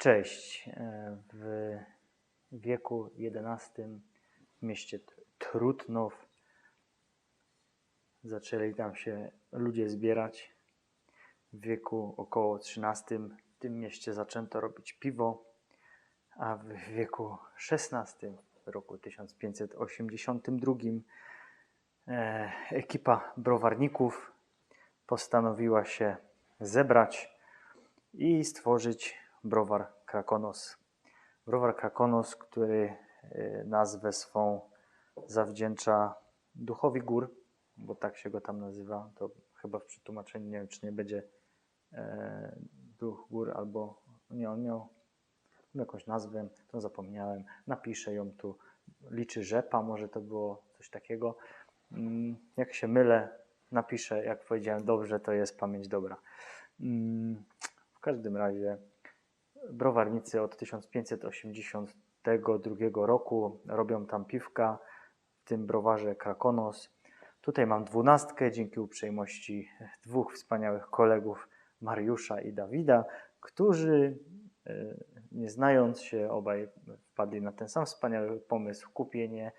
Cześć. E, W wieku XI w mieście T- Trutnów zaczęli tam się ludzie zbierać. W wieku około XIII w tym mieście zaczęto robić piwo, a w wieku XVI, w roku 1582, e, ekipa browarników postanowiła się zebrać i stworzyć browar Krakonos. Browar Krakonos, który e, nazwę swą zawdzięcza duchowi gór, bo tak się go tam nazywa. To chyba w przetłumaczeniu nie wiem, czy nie będzie e, duch gór albo nie, on miał jakąś nazwę, to zapomniałem. Napiszę ją tu. Liczy rzepa, może to było coś takiego. Mm, Jak się mylę, napiszę, jak powiedziałem dobrze, to jest pamięć dobra. Mm, W każdym razie browarnicy od 1582 roku robią tam piwka, w tym browarze Krakonos. Tutaj mam dwunastkę dzięki uprzejmości dwóch wspaniałych kolegów, Mariusza i Dawida, którzy e, nie znając się obaj wpadli na ten sam wspaniały pomysł kupienie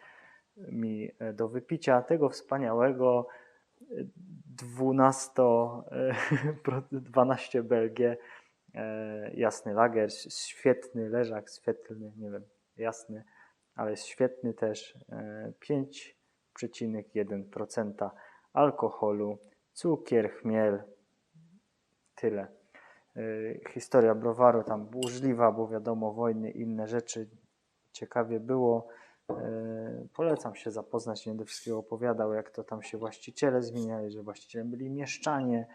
mi e, do wypicia tego wspaniałego e, 12, e, pro- 12 BLG jasny lager, świetny leżak, świetlny, nie wiem, jasny, ale świetny też, e, 5,1% alkoholu, cukier, chmiel, tyle. E, Historia browaru tam burzliwa, bo wiadomo, wojny, inne rzeczy, ciekawie było. E, Polecam się zapoznać, nie będę wszystkiego opowiadał, jak to tam się właściciele zmieniali, że właścicielem byli mieszczanie.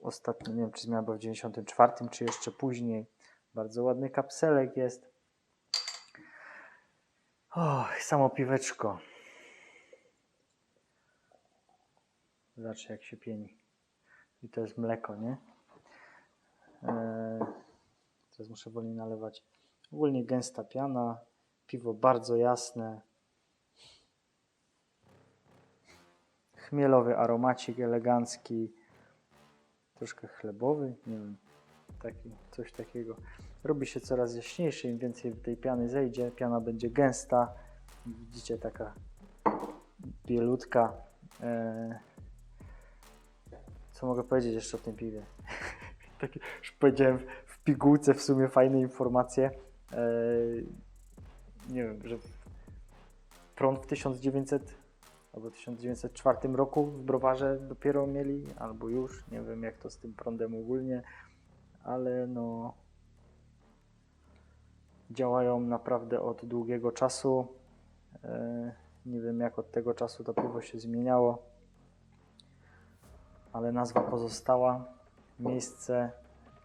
Ostatnio, nie wiem, czy zmiana była w 94, czy jeszcze później. Bardzo ładny kapselek jest. Samo piweczko. Zobaczcie, jak się pieni. I to jest mleko, nie? Eee, teraz muszę wolniej nalewać. Ogólnie gęsta piana. Piwo bardzo jasne. Chmielowy aromacik elegancki. Troszkę chlebowy, nie wiem. Taki, coś takiego. Robi się coraz jaśniejszy, im więcej tej piany zejdzie. Piana będzie gęsta. Widzicie, taka bielutka. Eee, co mogę powiedzieć jeszcze o tym piwie? Takie, już powiedziałem w, pigułce w sumie fajne informacje. Eee, nie wiem, że prąd w 1900 albo 1904 roku w browarze dopiero mieli, albo już, nie wiem jak to z tym prądem ogólnie, ale no działają naprawdę od długiego czasu. E, Nie wiem jak od tego czasu to piwo się zmieniało, ale nazwa pozostała. Miejsce,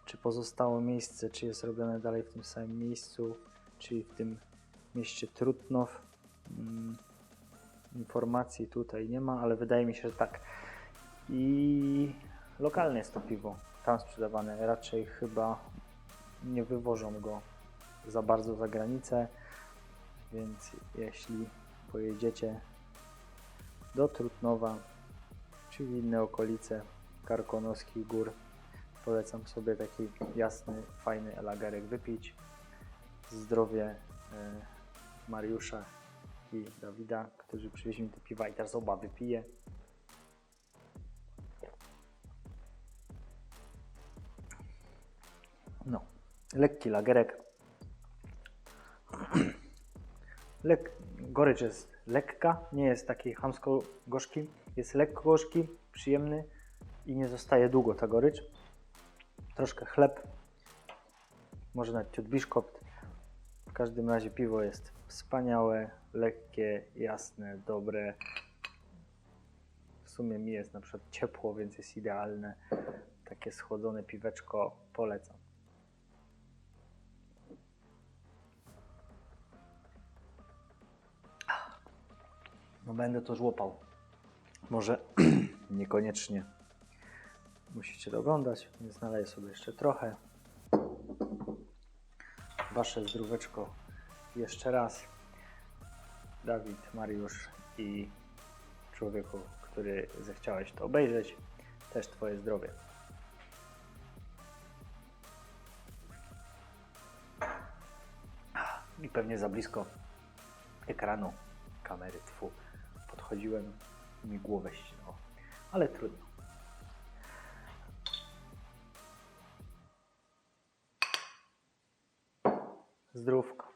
czy pozostało miejsce, czy jest robione dalej w tym samym miejscu, czyli w tym mieście Trutnów. Informacji tutaj nie ma, ale wydaje mi się, że tak. I lokalne jest to piwo, tam sprzedawane. Raczej chyba nie wywożą go za bardzo za granicę, więc jeśli pojedziecie do Trutnowa, czy w inne okolice Karkonoskich Gór, polecam sobie taki jasny, fajny lagerek wypić. Zdrowie e, Mariusza Dawida, którzy przywieźli mi te piwa i teraz oba wypiję. No, lekki lagerek. Lek, gorycz jest lekka, nie jest taki chamsko gorzki, jest lekko gorzki, przyjemny i nie zostaje długo ta gorycz. Troszkę chleb, może nawet ciut biszkopt. W każdym razie piwo jest wspaniałe, lekkie, jasne, dobre. W sumie mi jest na przykład ciepło, więc jest idealne. Takie schłodzone piweczko polecam. No będę to żłopał. Może niekoniecznie musicie to oglądać, więc naleję sobie jeszcze trochę. Wasze zdróweczko jeszcze raz. Dawid, Mariusz i człowieku, który zechciałeś to obejrzeć, też Twoje zdrowie. i pewnie za blisko ekranu kamery tfu, podchodziłem i mi głowę ścinało. Ale trudno. Zdrówko.